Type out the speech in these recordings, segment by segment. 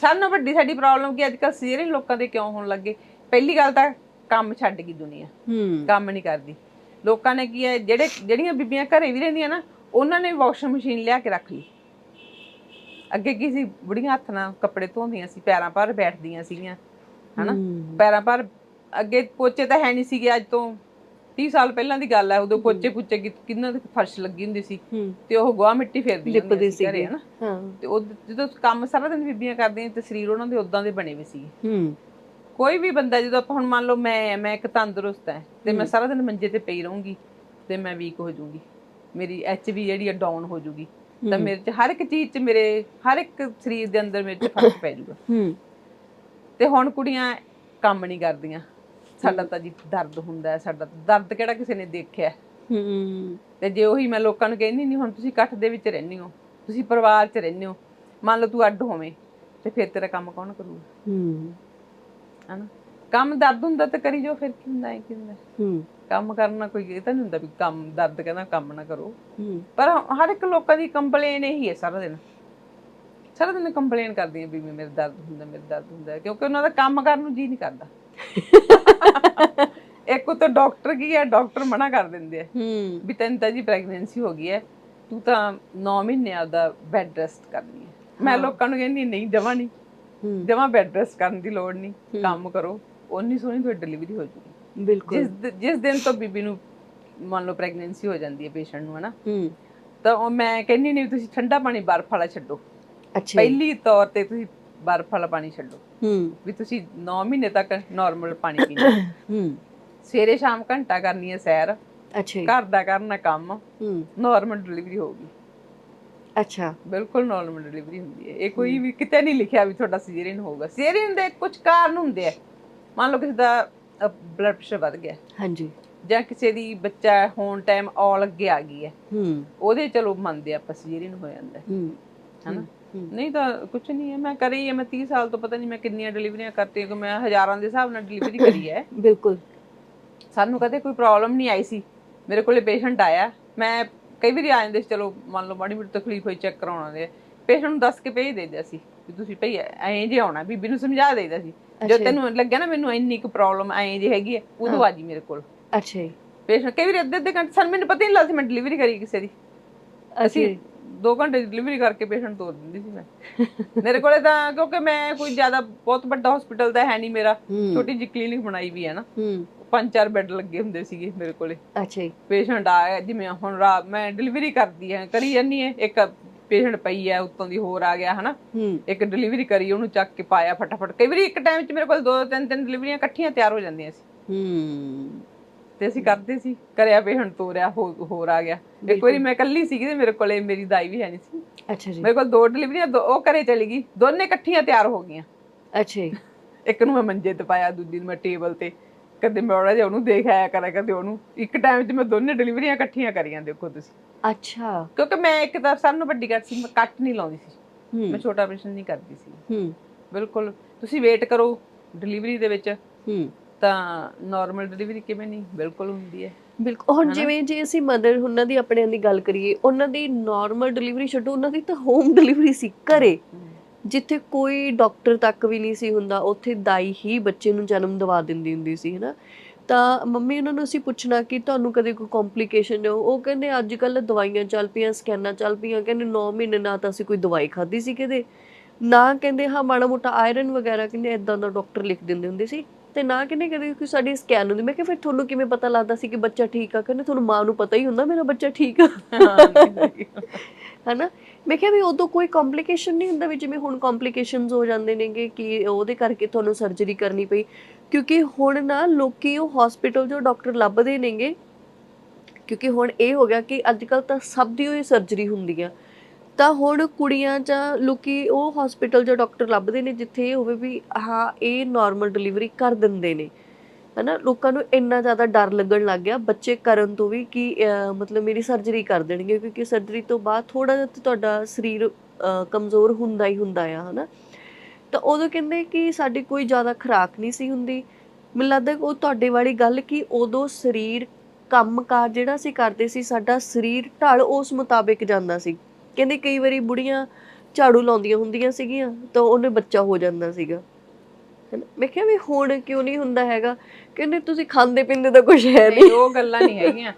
ਸਾਰਿਆਂ ਨਾਲੋਂ ਵੱਡੀ ਸਾਡੀ ਪ੍ਰੋਬਲਮ ਕੀ ਅੱਜ ਕੱਲ੍ਹ ਸੀਰੀਅਲ ਲੋਕਾਂ ਦੇ ਕਿਉਂ ਹੋਣ ਲੱਗੇ ਪਹਿਲੀ ਗੱਲ ਤਾਂ ਕੰਮ ਛੱਡ ਗਈ ਦੁਨੀਆ। ਹੂੰ। ਕੰਮ ਨਹੀਂ ਕਰਦੀ। ਲੋਕਾਂ ਨੇ ਕੀ ਹੈ ਜਿਹੜੇ ਜਿਹੜੀਆਂ ਬੀਬੀਆਂ ਘਰੇ ਵੀ ਰਹਿੰਦੀਆਂ ਨਾ ਉਹਨਾਂ ਨੇ ਵਾਸ਼ਿੰਗ ਮਸ਼ੀਨ ਲਿਆ ਕੇ ਰੱਖ ਲਈ। ਅੱਗੇ ਕੀ ਸੀ? ਬੁੜੀਆਂ ਹੱਥ ਨਾਲ ਕੱਪੜੇ ਧੋਂਦੀਆਂ ਸੀ ਪੈਰਾਂ ਪਰ ਬੈਠਦੀਆਂ ਸੀਗੀਆਂ। ਹਨਾ। ਪੈਰਾਂ ਪਰ ਅੱਗੇ ਪੋਚੇ ਤਾਂ ਹੈ ਨਹੀਂ ਸੀਗੇ ਅੱਜ ਤੋਂ। 30 ਸਾਲ ਪਹਿਲਾਂ ਦੀ ਗੱਲ ਹੈ ਉਦੋਂ ਪੋਚੇ ਪੁੱਚੇ ਕਿੰਨਾ ਦੇ ਫਰਸ਼ ਲੱਗੀ ਹੁੰਦੀ ਸੀ। ਤੇ ਉਹ ਗੋਹਾ ਮਿੱਟੀ ਫੇਰਦੀ ਲਿਪਦੇ ਸੀ ਘਰੇ। ਹਨਾ? ਤੇ ਉਹ ਜਦੋਂ ਕੰਮ ਸਾਰਾ ਦਿਨ ਬੀਬੀਆਂ ਕਰਦੀਆਂ ਤੇ ਸਰੀਰ ਉਹਨਾਂ ਦੇ ਉਦਾਂ ਦੇ ਬਣੇ ਹੋਏ ਸੀ। ਹੂੰ। ਕੋਈ ਵੀ ਬੰਦਾ ਜਦੋਂ ਆਪਾਂ ਹੁਣ ਮੰਨ ਲਓ ਮੈਂ ਮੈਂ ਇੱਕ ਤੰਦਰੁਸਤ ਹੈ ਤੇ ਮੈਂ ਸਾਰਾ ਦਿਨ ਮੰਜੇ ਤੇ ਪਈ ਰਹੂੰਗੀ ਤੇ ਮੈਂ ਵੀਕ ਹੋ ਜਾਊਂਗੀ। ਮੇਰੀ ਐਚਬੀ ਜਿਹੜੀ ਹੈ ਡਾਊਨ ਹੋ ਜਾਊਗੀ। ਤਾਂ ਮੇਰੇ ਚ ਹਰ ਇੱਕ ਚੀਜ਼ ਚ ਮੇਰੇ ਹਰ ਇੱਕ ਸਰੀਰ ਦੇ ਅੰਦਰ ਮੇਰੇ ਚ ਫ਼ਰਕ ਪੈ ਜਾਊਗਾ। ਹੂੰ। ਤੇ ਹੁਣ ਕੁੜੀਆਂ ਕੰਮ ਨਹੀਂ ਕਰਦੀਆਂ। ਸਾਡਾ ਤਾਂ ਜੀ ਦਰਦ ਹੁੰਦਾ ਹੈ ਸਾਡਾ ਦਰਦ ਕਿਹੜਾ ਕਿਸੇ ਨੇ ਦੇਖਿਆ। ਹੈ? ਤੇ ਜੇ ਉਹੀ ਮੈਂ ਲੋਕਾਂ ਨੂੰ ਕਹਿੰਦੀ ਨਹੀਂ ਹੁਣ ਤੁਸੀਂ ਇਕੱਠ ਦੇ ਵਿੱਚ ਰਹਿੰਦੇ ਹੋ ਤੁਸੀਂ ਪਰਿਵਾਰ 'ਚ ਰਹਿੰਦੇ ਹੋ ਮੰਨ ਲਓ ਤੂੰ ਅੱਡ ਹੋਵੇਂ ਤੇ ਫਿਰ ਤੇਰਾ ਕੰਮ ਕੌਣ ਕਰੂਗਾ? ਹੂੰ। ਹਨਾ? ਕੰਮ ਦਰਦ ਹੁੰਦਾ ਤਾਂ ਕਰੀ ਜੋ ਫਿਰ ਕੀ ਹੁੰਦਾ ਹੈ ਕੀ ਹੁੰਦਾ? ਹੈ? ਕੰਮ ਕਰਨਾ ਕੋਈ ਇਹ ਤਾਂ ਨਹੀਂ ਹੁੰਦਾ ਵੀ ਕੰਮ ਦਰਦ ਕਹਿੰਦਾ ਕੰਮ ਨਾ ਕਰੋ। ਹੂੰ। ਪਰ ਹਰ ਇੱਕ ਲੋਕਾਂ ਦੀ ਕੰਪਲੇਨ ਇਹੀ ਹੈ ਸਾਰਾ ਦਿਨ। ਸਾਰਾ ਦਿਨ ਕੰਪਲੇਨ ਕਰਦੀਆਂ ਵੀ ਮੇਰੇ ਦਰਦ ਹੁੰਦਾ ਮੇਰੇ ਦਰਦ ਹੁੰਦਾ ਕਿਉਂਕਿ ਉਹਨਾਂ ਦਾ ਕੰਮ ਕਰਨ ਨੂੰ ਜੀ ਨਹੀਂ ਕਰਦਾ। ਇੱਕ ਉਤੋਂ ਡਾਕਟਰ ਕੀ ਹੈ ਡਾਕਟਰ ਮਨਾ ਕਰ ਦਿੰਦੇ ਆ ਹੂੰ। ਵੀ ਤੈਨੂੰ ਤਾਂ ਜੀ ਪ੍ਰੈਗਨੈਂਸੀ ਹੋ ਗਈ ਹੈ ਤੂੰ ਤਾਂ 9 ਮਹੀਨੇ ਆਪਦਾ ਬੈੱਡ ਰੈਸਟ ਕਰਨੀ ਹੈ। ਮੈਂ ਲੋਕਾਂ ਨੂੰ ਕਹਿੰਦੀ ਨਹੀਂ ਜਮਾ ਨਹੀਂ। ਹੂੰ। ਜਮਾ ਬੈੱਡ ਰੈਸਟ ਕਰਨ ਦੀ ਲੋੜ ਨਹੀਂ ਕੰਮ ਕਰੋ ਉਨੀ ਸੋਹਣੀ ਤੁਹਾਡੀ ਡਿਲੀਵਰੀ ਹੋ ਜੂਗੀ। ਬਿਲਕੁਲ। ਜਿਸ ਜਿਸ ਦਿਨ ਤੋਂ ਬੀਬੀ ਨੂੰ ਮੰਨ ਲਓ ਪ੍ਰੈਗਨੈਂਸੀ ਹੋ ਜਾਂਦੀ ਹੈ ਪੇਸ਼ੈਂਟ ਨੂੰ ਹਨਾ? ਹੂੰ। ਤਾਂ ਉਹ ਮੈਂ ਕਹਿੰਦੀ ਨਹੀਂ ਤੁਸੀਂ ਠੰਡਾ ਪਾਣੀ ਬਰਫ ਵਾਲਾ ਛੱਡੋ। ਅੱਛਾ। ਪਹਿਲੀ ਤੌਰ ਤੇ ਤੁਸੀਂ ਬਰਫ ਵਾਲਾ ਪਾਣੀ ਛੱਡੋ। ਹੂੰ। ਵੀ ਤੁਸੀਂ 9 ਮਹੀਨੇ ਤੱਕ ਨਾਰਮਲ ਪਾਣੀ ਪੀਣਾ। ਹੂੰ। ਸਵੇਰੇ ਸ਼ਾਮ ਘੰਟਾ ਕਰਨੀ ਹੈ ਸੈਰ। ਅੱਛਾ ਜੀ। ਘਰ ਦਾ ਕਰਨਾ ਕੰਮ। ਹੂੰ। ਨਾਰਮਲ ਡਿਲੀਵਰੀ ਹੋਊਗੀ। ਅੱਛਾ। ਬਿਲਕੁਲ ਨਾਰਮਲ ਡਿਲੀਵਰੀ ਹੁੰਦੀ ਹੈ। ਇਹ ਕੋਈ ਵੀ ਕਿਤੇ ਨਹੀਂ ਲਿਖਿਆ ਵੀ ਤੁਹਾਡਾ ਸੀਜ਼ਰੀਨ ਹੋਊਗਾ। ਸੀਜ਼ਰੀਨ ਦੇ ਕੁਝ ਕਾਰਨ ਹੁੰਦੇ ਆ। ਮੰਨ ਲਓ ਕਿਸੇ ਦਾ ਬਲੱਡ ਪ੍ਰੈਸ਼ਰ ਵੱਧ ਗਿਆ। ਹਾਂਜੀ। ਜਾਂ ਕਿਸੇ ਦੀ ਬੱਚਾ ਹੋਣ ਟਾਈਮ ਔਲ ਅੱਗੇ ਆ ਗਈ ਹੈ। ਹੂੰ। ਉਹਦੇ ਚਲੋ ਮੰਨਦੇ ਆ ਆਪਾਂ ਸੀਜ਼ਰੀਨ ਹੋ ਜਾਂਦਾ ਹੈ, ਹਨਾ। ਨਹੀਂ ਤਾਂ ਕੁਝ ਨਹੀਂ ਹੈ ਮੈਂ ਕਰੀ ਹੈ ਮੈਂ 30 ਸਾਲ ਤੋਂ ਪਤਾ ਨਹੀਂ ਮੈਂ ਕਿੰਨੀਆਂ ਡਿਲੀਵਰੀਆਂ ਕਰਤੀ ਕਿ ਮੈਂ ਹਜ਼ਾਰਾਂ ਦੇ ਹਿਸਾਬ ਨਾਲ ਡਿਲੀਵਰੀ ਕਰੀ ਹੈ। ਬਿਲਕੁਲ। ਸਾਨੂੰ ਕਦੇ ਕੋਈ ਪ੍ਰੋਬਲਮ ਨਹੀਂ ਆਈ ਸੀ। ਮੇਰੇ ਕੋਲੇ ਪੇਸ਼ੈਂਟ ਆਇਆ ਮੈਂ ਕਈ ਵਾਰੀ ਆ ਜਾਂਦੇ ਸੀ ਚਲੋ ਮੰਨ ਲਓ ਮਾੜੀ ਮੋਟੀ ਤਕਲੀਫ ਹੋਈ ਚੈੱਕ ਕਰਾਉਣਾ ਦੇ। ਪੇਸ਼ੈਂਟ ਨੂੰ ਦੱਸ ਕੇ ਭੇਜ ਦਿੰਦੇ ਸੀ ਵੀ ਤੁਸੀਂ ਭਈ ਐਂ ਜੇ ਆਉਣਾ ਬੀਬੀ ਨੂੰ ਸਮਝਾ ਦੇਈਦਾ ਸੀ। ਜੋ। ਤੈਨੂੰ ਲੱਗਿਆ ਨਾ ਮੈਨੂੰ ਇੰਨੀ ਕੁ ਪ੍ਰੋਬਲਮ ਐਂ ਜੇ ਹੈਗੀ ਹੈ ਉਦੋਂ ਆ ਜੀ ਮੇਰੇ ਕੋਲ। ਅੱਛਾ ਜੀ। ਪੇਸ਼ੈਂਟ ਕਈ ਵਾਰੀ ਅੱਧੇ ਅੱਧੇ ਘੰਟੇ ਸਾਨੂੰ ਮੈਨੂੰ ਪਤਾ ਹੀ ਨਹੀਂ ਲੱਗਦਾ ਸੀ ਮੈਂ ਡਿਲੀਵਰੀ ਕਰੀ ਕਿਸੇ ਦੀ। ਅਸੀਂ 2 ਘੰਟੇ ਦੀ ਡਿਲੀਵਰੀ ਕਰਕੇ ਪੇਸ਼ੈਂਟ ਤੋਰ ਦਿੰਦੀ ਸੀ ਮੈਂ। ਮੇਰੇ ਕੋਲੇ ਤਾਂ ਕਿਉਂਕਿ ਮੈਂ ਕੋਈ ਜ਼ਿਆਦਾ ਬਹੁਤ ਵੱਡਾ ਹਸਪੀਟਲ ਤਾਂ ਹੈ ਨਹੀਂ ਮੇਰਾ। ਛੋਟੀ ਜਿਹੀ ਕਲੀਨਿਕ ਬਣਾਈ ਵੀ ਹੈ ਨਾ। ਹੂੰ। ਪੰਜ ਚਾਰ ਬੈੱਡ ਲੱਗੇ ਹੁੰਦੇ ਸੀਗੇ ਮੇਰੇ ਕੋਲੇ। ਅੱਛਾ ਜੀ। ਪੇਸ਼ੈਂਟ ਆਇਆ ਜਿਵੇਂ ਹੁਣ ਰਾਤ ਮੈਂ ਡਿਲੀਵਰੀ ਕਰਦੀ ਹੈ ਕਰੀ ਜਾਨੀ ਹੈ। ਇੱਕ ਪੇਸ਼ੈਂਟ ਪਈ ਹੈ ਉੱਤੋਂ ਦੀ ਹੋਰ ਆ ਗਿਆ ਹਨਾ। ਇੱਕ ਡਿਲੀਵਰੀ ਕਰੀ ਉਹਨੂੰ ਚੱਕ ਕੇ ਪਾਇਆ ਫਟਾਫਟ। ਕਈ ਵਾਰੀ ਇੱਕ ਟਾਈਮ 'ਚ ਮੇਰੇ ਕੋਲ ਦੋ ਤਿੰਨ ਤਿੰਨ ਡਿਲੀਵਰੀਆਂ ਇਕੱਠੀਆਂ ਤਿਆਰ ਹੋ ਜਾਂਦੀਆਂ ਸੀ। ਹੂੰ। ਤੇ ਅਸੀਂ ਕਰਦੇ ਸੀ ਕਰਿਆ ਪੇਸ਼ੈਂਟ ਤੋਰਿਆ ਹੋ- ਹੋਰ ਆ ਗਿਆ। ਇੱਕ ਵਾਰੀ ਮੈਂ ਇਕੱਲੀ ਸੀਗੀ ਤੇ ਮੇਰੇ ਕੋਲੇ ਮੇਰੀ ਦਾਈ ਵੀ ਹੈ ਨਹੀਂ ਸੀ। ਅੱਛਾ ਜੀ। ਮੇਰੇ ਕੋਲ ਦੋ ਡਿਲੀਵਰੀਆਂ ਦੋ- ਉਹ ਘਰੇ ਚਲੀ ਗਈ। ਦੋਨੇ ਇਕੱਠੀਆਂ ਤਿਆਰ ਹੋ ਗਈਆਂ। ਅੱਛਾ ਜੀ। ਇੱਕ ਨੂੰ ਮੈਂ ਮੰਜੇ ਤੇ ਪਾਇਆ ਦੂਜੀ ਨੂੰ ਮੈਂ ਟੇਬਲ ਤੇ। ਕਦੇ ਮੈਂ ਉਹਦਾ ਜਿਹਾ ਉਹਨੂੰ ਦੇਖ ਆਇਆ ਕਰਾਂ ਕਦੇ ਉਹਨੂੰ। ਇੱਕ ਟਾਈਮ 'ਚ ਮੈਂ ਦੋਨੇ ਡਿਲੀਵਰੀਆਂ ਇਕੱਠੀਆਂ ਕਰੀਆਂ ਦੇਖੋ ਤੁਸੀਂ। ਅੱਛਾ। ਕਿਉਂਕਿ ਮੈਂ ਇੱਕ ਤਾਂ ਸਭ ਨੂੰ ਵੱਡੀ ਗੱਲ ਸੀ ਮੈਂ ਕੱਟ ਨਹੀਂ ਲਾਉਂਦੀ ਸੀ। ਮੈਂ ਛੋਟਾ ਆਪਰੇਸ਼ਨ ਨਹੀਂ ਕਰਦੀ ਸੀ। ਹੂੰ। ਬਿਲਕੁਲ। ਤੁਸੀਂ ਵੇਟ ਕਰੋ ਡਿਲੀਵਰੀ ਦੇ ਵਿੱਚ। ਹੂੰ। ਤਾਂ ਨਾਰਮਲ ਡਿਲੀਵਰੀ ਕਿਵੇਂ ਨਹੀਂ? ਬਿਲਕੁਲ ਹੁੰਦੀ ਹੈ। ਬਿਲਕੁਲ ਹੁਣ ਜਿਵੇਂ ਜੇ ਅਸੀਂ ਮਦਰ ਉਹਨਾਂ ਦੀ ਆਪਣਿਆਂ ਦੀ ਗੱਲ ਕਰੀਏ ਉਹਨਾਂ ਦੀ ਨਾਰਮਲ ਡਿਲੀਵਰੀ ਛੱਡੋ ਉਹਨਾਂ ਦੀ ਤਾਂ ਹੋਮ ਡਿਲੀਵਰੀ ਸੀ ਘਰੇ। ਜਿੱਥੇ ਕੋਈ ਡਾਕਟਰ ਤੱਕ ਵੀ ਨਹੀਂ ਸੀ ਹੁੰਦਾ ਉੱਥੇ ਦਾਈ ਹੀ ਬੱਚੇ ਨੂੰ ਜਨਮ ਦਵਾ ਦਿੰਦੀ ਹੁੰਦੀ ਸੀ ਹਨਾ? ਤਾਂ ਮੰਮੀ ਉਹਨਾਂ ਨੂੰ ਅਸੀਂ ਪੁੱਛਣਾ ਕਿ ਤੁਹਾਨੂੰ ਕਦੇ ਕੋਈ ਕੰਪਲਿਕੇਸ਼ਨ ਹੋ ਉਹ ਕਹਿੰਦੇ ਅੱਜ ਕੱਲ ਦਵਾਈਆਂ ਚੱਲ ਪਈਆਂ ਸਕੈਨਾਂ ਚੱਲ ਪਈਆਂ। ਕਹਿੰਦੇ 9 ਮਹੀਨੇ ਨਾ ਤਾਂ ਅਸੀਂ ਕੋਈ ਦਵਾਈ ਖਾਧੀ ਸੀ ਕਿਤੇ? ਨਾ ਕਹਿੰਦੇ ਹਾਂ ਮਾੜਾ ਮੋਟਾ ਆਇਰਨ ਵਗੈਰਾ ਕਹਿੰਦੇ ਇਦਾਂ ਦਾ ਡਾਕਟਰ ਲਿਖ ਦਿੰਦੇ ਹੁੰਦੇ ਸੀ। ਤੇ ਨਾ ਕਹਿੰਦੇ ਕਦੇ ਕੋਈ ਸਾਡੀ ਸਕੈਨ ਹੁੰਦੀ। ਮੈਂ ਕਿਹਾ ਫਿਰ ਤੁਹਾਨੂੰ ਕਿਵੇਂ ਪਤਾ ਲੱਗਦਾ ਸੀ ਕਿ ਬੱਚਾ ਠੀਕ ਆ? ਕਹਿੰਦੇ ਤੁਹਾਨੂੰ ਮਾਂ ਨੂੰ ਪਤਾ ਹੀ ਹੁੰਦਾ ਮੇਰਾ ਬੱਚਾ ਠੀਕ ਆ। ਹਨਾ? ਮੈਂ ਕਿਹਾ ਵੀ ਉਦੋਂ ਕੋਈ ਕੰਪਲਿਕੇਸ਼ਨ ਨਹੀਂ ਹੁੰਦਾ ਵੀ ਜਿਵੇਂ ਹੁਣ ਕੰਪਲਿਕੇਸ਼ਨਸ ਹੋ ਜਾਂਦੇ ਨੇਗੇ ਕਿ ਉਹਦੇ ਕਰਕੇ ਤੁਹਾਨੂੰ ਸਰਜਰੀ ਕਰਨੀ ਪਈ। ਕਿਉਂਕਿ ਹੁਣ ਨਾ ਲੋਕੀ ਉਹ ਹਸਪੀਟਲ ਜੋ ਡਾਕਟਰ ਲੱਭਦੇ ਨੇਗੇ, ਕਿਉਂਕਿ ਹੁਣ ਇਹ ਹੋ ਗਿਆ ਕਿ ਅੱਜ ਕੱਲ ਤਾਂ ਸਭ ਦੀ ਹੋਈ ਸਰਜਰੀ ਹੁੰਦੀ ਆ। ਤਾਂ ਹੁਣ ਕੁੜੀਆਂ ਜਾਂ ਲੋਕੀ ਉਹ ਹਸਪੀਟਲ ਜਾਂ ਡਾਕਟਰ ਲੱਭਦੇ ਨੇ, ਜਿੱਥੇ ਇਹ ਹੋਵੇ ਵੀ ਹਾਂ, ਇਹ ਨਾਰਮਲ ਡਿਲੀਵਰੀ ਕਰ ਦਿੰਦੇ ਨੇ। ਹਨਾ, ਲੋਕਾਂ ਨੂੰ ਇੰਨਾ ਜ਼ਿਆਦਾ ਡਰ ਲੱਗਣ ਲੱਗ ਗਿਆ ਬੱਚੇ ਕਰਨ ਤੋਂ ਵੀ ਕਿ ਮਤਲਬ ਮੇਰੀ ਸਰਜਰੀ ਕਰ ਦੇਣਗੇ, ਕਿਉਂਕਿ ਸਰਜਰੀ ਤੋਂ ਬਾਅਦ ਥੋੜਾ ਜਿਹਾ ਤੁਹਾਡਾ ਸਰੀਰ ਕਮਜ਼ੋਰ ਹੁੰਦਾ ਹੀ ਹੁੰਦਾ ਆ, ਹਨਾ। ਤਾਂ ਉਦੋਂ ਕਹਿੰਦੇ ਕਿ ਸਾਡੀ ਕੋਈ ਜ਼ਿਆਦਾ ਖੁਰਾਕ ਨਹੀਂ ਸੀ ਹੁੰਦੀ। ਮੈਨੂੰ ਲੱਗਦਾ ਉਹ ਤੁਹਾਡੇ ਵਾਲੀ ਗੱਲ ਕਿ ਉਦੋਂ ਸਰੀਰ ਕੰਮਕਾਰ ਜਿਹੜਾ ਸੀ, ਕਰਦੇ ਸੀ, ਸਾਡਾ ਸਰੀਰ ਢਲ ਉਸ ਮੁਤਾਬਿਕ ਜਾਂਦਾ ਸੀ। ਕਹਿੰਦੇ ਕਈ ਵਾਰੀ ਬੁੜੀਆਂ ਝਾੜੂ ਲਾਉਂਦੀਆਂ ਹੁੰਦੀਆਂ ਸੀਗੀਆਂ ਤਾਂ ਉਹਨੇ ਬੱਚਾ ਹੋ ਜਾਂਦਾ ਸੀਗਾ। ਹੈਨਾ? ਮੈਂ ਕਿਹਾ ਵੀ ਹੁਣ ਕਿਉਂ ਨਹੀਂ ਹੁੰਦਾ ਹੈਗਾ? ਕਹਿੰਦੇ ਤੁਸੀਂ ਖਾਂਦੇ ਪੀਂਦੇ ਤਾਂ ਕੁਝ ਹੈ ਨਹੀਂ ਨਹੀਂ। ਉਹ ਗੱਲਾਂ ਨਹੀਂ ਹੈਗੀਆਂ।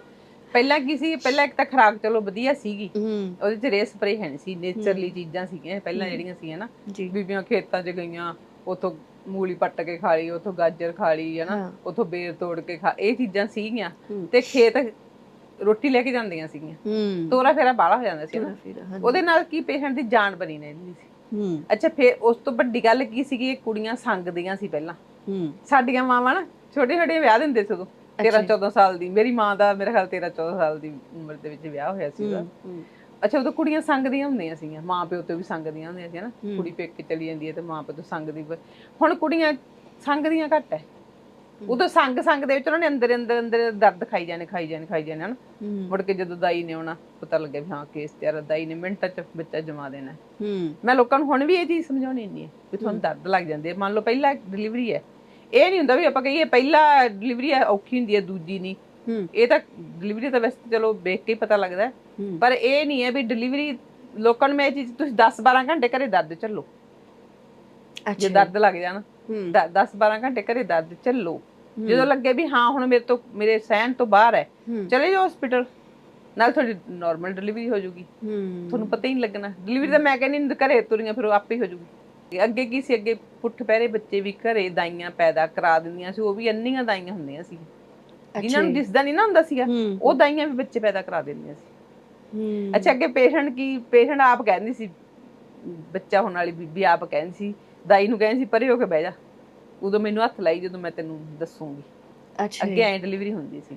ਪਹਿਲਾਂ ਕੀ ਸੀ ਪਹਿਲਾਂ ਇੱਕ ਤਾਂ ਖੁਰਾਕ ਚਲੋ ਵਧੀਆ ਸੀਗੀ। ਹੂੰ। ਉਹਦੇ ਚ ਰੇ ਸਪਰੇ ਹੈ ਨਹੀਂ ਸੀ ਨੇਚਰਲੀ ਚੀਜ਼ਾਂ ਸੀਗੀਆਂ ਪਹਿਲਾਂ ਜਿਹੜੀਆਂ ਸੀਗੀਆਂ ਨਾ ਜੀ। ਬੀਬੀਆਂ ਖੇਤਾਂ 'ਚ ਗਈਆਂ ਉਥੋਂ ਮੂਲੀ ਪੱਟ ਕੇ ਖਾ ਲਈ ਉਥੋਂ ਗਾਜਰ ਖਾ ਲਈ ਹੈ ਹਾਂ। ਨਾ ਉਥੋਂ ਬੇਰ ਤੋੜ ਕੇ ਖਾ ਇਹ ਚੀਜ਼ਾਂ ਸੀਗੀਆਂ ਹੂੰ। ਤੇ ਖੇਤ ਰੋਟੀ ਲੈ ਕੇ ਜਾਂਦੀਆਂ ਸੀਗੀਆਂ। ਹੂੰ। ਤੋਰਾ ਫੇਰਾ ਬਾਲਾ ਹੋ ਜਾਂਦਾ ਸੀ ਨਾ। ਫਿਰ ਉਹਦੇ ਨਾਲ ਕੀ ਪੇਸ਼ੈਂਟ ਦੀ ਜਾਨ ਬਣੀ ਰਹਿੰਦੀ ਸੀ। ਹੂੰ। ਅੱਛਾ ਫੇਰ ਉਸ ਤੋਂ ਵੱਡੀ ਗੱਲ ਕੀ ਸੀਗੀ? ਇਹ ਕੁੜੀਆਂ ਸੰਗਦੀਆਂ ਸੀ ਪਹਿਲਾਂ। ਹੂੰ। ਸਾਡੀਆਂ ਮਾਵਾਂ ਨਾ ਛੋਟੇ ਛੋਟੇ ਵਿਆਹ ਦਿੰਦੇ ਸੀ ਉਦੋਂ। 13 14 ਸਾਲ ਦੀ। ਮੇਰੀ ਮਾਂ ਦਾ ਮੇਰੇ ਖਿਆਲ 13 14 ਸਾਲ ਦੀ ਉਮਰ ਦੇ ਵਿੱਚ ਵਿਆਹ ਹੋਇਆ ਸੀ ਉਹਦਾ ਹੂੰ। ਅੱਛਾ ਉਦੋਂ ਕੁੜੀਆਂ ਸੰਗਦੀਆਂ ਹੁੰਦੀਆਂ ਸੀਗੀਆਂ। ਮਾਂ ਪਿਓ ਤੋਂ ਵੀ ਸੰਗਦੀਆਂ ਹੁੰਦੀਆਂ ਸੀ ਨਾ। ਕੁੜੀ ਪੇਕੇ ਚਲੀ ਜਾਂਦੀ ਹੈ ਤੇ ਮਾਂ ਪਿਓ ਤੋਂ ਸੰਗਦੀ ਬ- ਹੁਣ ਕੁੜੀਆਂ ਸੰਗਦੀਆਂ ਘੱਟ ਹੈ। ਉਦੋਂ ਸੰਗ ਸੰਗ ਦੇ ਵਿੱਚ ਉਹਨਾਂ ਨੇ ਅੰਦਰ ਅੰਦਰ ਅੰਦਰ ਦਰਦ ਖਾਈ ਜਾਣੇ ਖਾਈ ਜਾਣੇ ਖਾਈ ਜਾਣੇ ਹਨ? ਮੁੜ ਕੇ ਜਦੋਂ ਦਾਈ ਨੇ ਆਉਣਾ ਪਤਾ ਲੱਗਿਆ ਵੀ ਹਾਂ ਕੇਸ ਤਿਆਰ ਆ, ਦਾਈ ਨੇ ਮਿੰਟਾਂ ਚ ਬੱਚਾ ਜਮਾ ਦੇਣਾ। ਮੈਂ ਲੋਕਾਂ ਨੂੰ ਹੁਣ ਵੀ ਇਹ ਚੀਜ਼ ਸਮਝਾਉਣੀ ਨਹੀਂ ਹੈ ਵੀ ਤੁਹਾਨੂੰ ਦਰਦ ਲੱਗ ਜਾਂਦੀ ਮੰਨ ਲਓ ਪਹਿਲਾ ਡਿਲੀਵਰੀ ਹੈ। ਇਹ ਨਹੀਂ ਹੁੰਦਾ ਵੀ ਆਪਾਂ ਕਹੀਏ ਪਹਿਲਾ ਡਿਲੀਵਰੀ ਹੈ ਔਖੀ ਹੁੰਦੀ ਹੈ ਦੂਜੀ ਨਹੀਂ। ਇਹ ਤਾਂ ਡਿਲੀਵਰੀ ਤਾਂ ਵੈਸੇ ਚਲੋ ਵੇਖ ਕੇ ਪਤਾ ਲੱਗਦਾ ਪਰ ਇਹ ਨਹੀਂ ਹੈ ਵੀ ਡਿਲੀਵਰੀ ਲੋਕਾਂ ਨੂੰ ਮੈਂ ਇਹ ਚੀਜ਼ ਤੁਸੀਂ 10 12 ਘੰਟੇ ਘਰੇ ਦਰਦ ਚੱਲੋ ਜੇ ਅੱਛਾ। ਦਰਦ ਲੱਗ ਜਾਣ। ਹੂੰ। 10 12 ਘੰਟੇ ਘਰੇ ਦਰਦ ਚੱਲੋ ਜਦੋਂ ਲੱਗੇ ਵੀ ਹਾਂ ਹੁਣ ਮੇਰੇ ਤੋਂ ਮੇਰੇ ਸਹਿਣ ਤੋਂ ਬਾਹਰ ਹੈ ਚਲੇ ਜਾਓ ਹਸਪੀਟਲ ਨਾਲ ਤੁਹਾਡੀ ਨਾਰਮਲ ਡਿਲੀਵਰੀ ਹੋ ਜਾਊਗੀ ਹੂੰ। ਤੁਹਾਨੂੰ ਪਤਾ ਹੀ ਨਹੀਂ ਲੱਗਣਾ। ਡਿਲੀਵਰੀ ਤਾਂ ਮੈਂ ਕਹਿੰਦੀ ਘਰੇ ਤੁਰੀਆਂ ਫਿਰ ਆਪੇ ਹੀ ਹੋ ਜਾਊਗੀ ਅੱਗੇ ਕੀ ਸੀ ਅੱਗੇ ਪੁੱਠ ਪਹਿਰੇ ਬੱਚੇ ਵੀ ਘਰੇ ਦਾਈਆਂ ਪੈਦਾ ਕਰਾ ਦਿੰਦੀਆਂ ਸੀ ਉਹ ਵੀ ਅੰਨੀਆਂ ਦਾਈਆਂ ਹੁੰਦੀਆਂ ਸੀ। ਜਿਨ੍ਹਾਂ ਨੂੰ ਦਿਸਦਾ ਨਹੀਂ ਨਾ ਹੁੰਦਾ ਸੀਗਾ ਹੂੰ। ਉਹ ਦਾਈਆਂ ਵੀ ਬੱਚੇ ਪੈਦਾ ਕਰਾ ਦਿੰਦੀਆਂ ਸੀ। ਅੱਛਾ ਅੱਗੇ ਪੇਸ਼ੈਂਟ ਕੀ ਪੇਸ਼ੈਂਟ ਆਪ ਕਹਿੰਦੀ ਸੀ ਬੱਚਾ ਹੋਣ ਵਾਲੀ ਬੀਬੀ ਆਪ ਕਹਿੰਦੀ ਸੀ ਦਾਈ ਨੂੰ ਕਹਿੰਦੀ ਸੀ ਪਰੇ ਹੋ ਕੇ ਬਹਿ ਜਾ। ਉਦੋਂ ਮੈਨੂੰ ਹੱਥ ਲਾਈ ਜਦੋਂ ਮੈਂ ਤੈਨੂੰ ਦੱਸੂਗੀ। ਅੱਛਾ ਅੱਗੇ ਐ ਡਿਲੀਵਰੀ ਹੁੰਦੀ ਸੀ।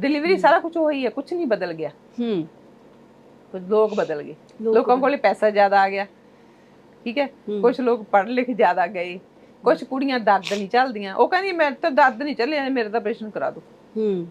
ਡਿਲੀਵਰੀ ਸਾਰਾ ਕੁਝ ਉਹੀ ਹੈ ਕੁਝ ਨਹੀਂ ਬਦਲ ਗਿਆ। ਹੂੰ। ਕੁਝ ਲੋਕ ਬਦਲ ਗਏ। ਲੋਕ ਕੋਲੇ ਪੈਸਾ ਜ਼ਿਆਦਾ ਆ ਗਿਆ। ਠੀਕ ਹੈ? ਹੂੰ। ਕੁਝ ਲੋਕ ਪੜ੍ਹ ਲਿਖ ਜ਼ਿਆਦਾ ਗਏ। ਕੁਝ ਕੁੜੀਆਂ ਦਰਦ ਨਹੀਂ ਚੱਲਦੀਆਂ ਉਹ ਕਹਿੰਦੀ ਮੇਰੇ ਤਾਂ ਦਰਦ ਨਹੀਂ ਚੱਲਿਆ ਮੇਰੇ ਤਾਂ ਆਪਰੇਸ਼ਨ ਕਰਾ ਦਿਓ ਹੂੰ।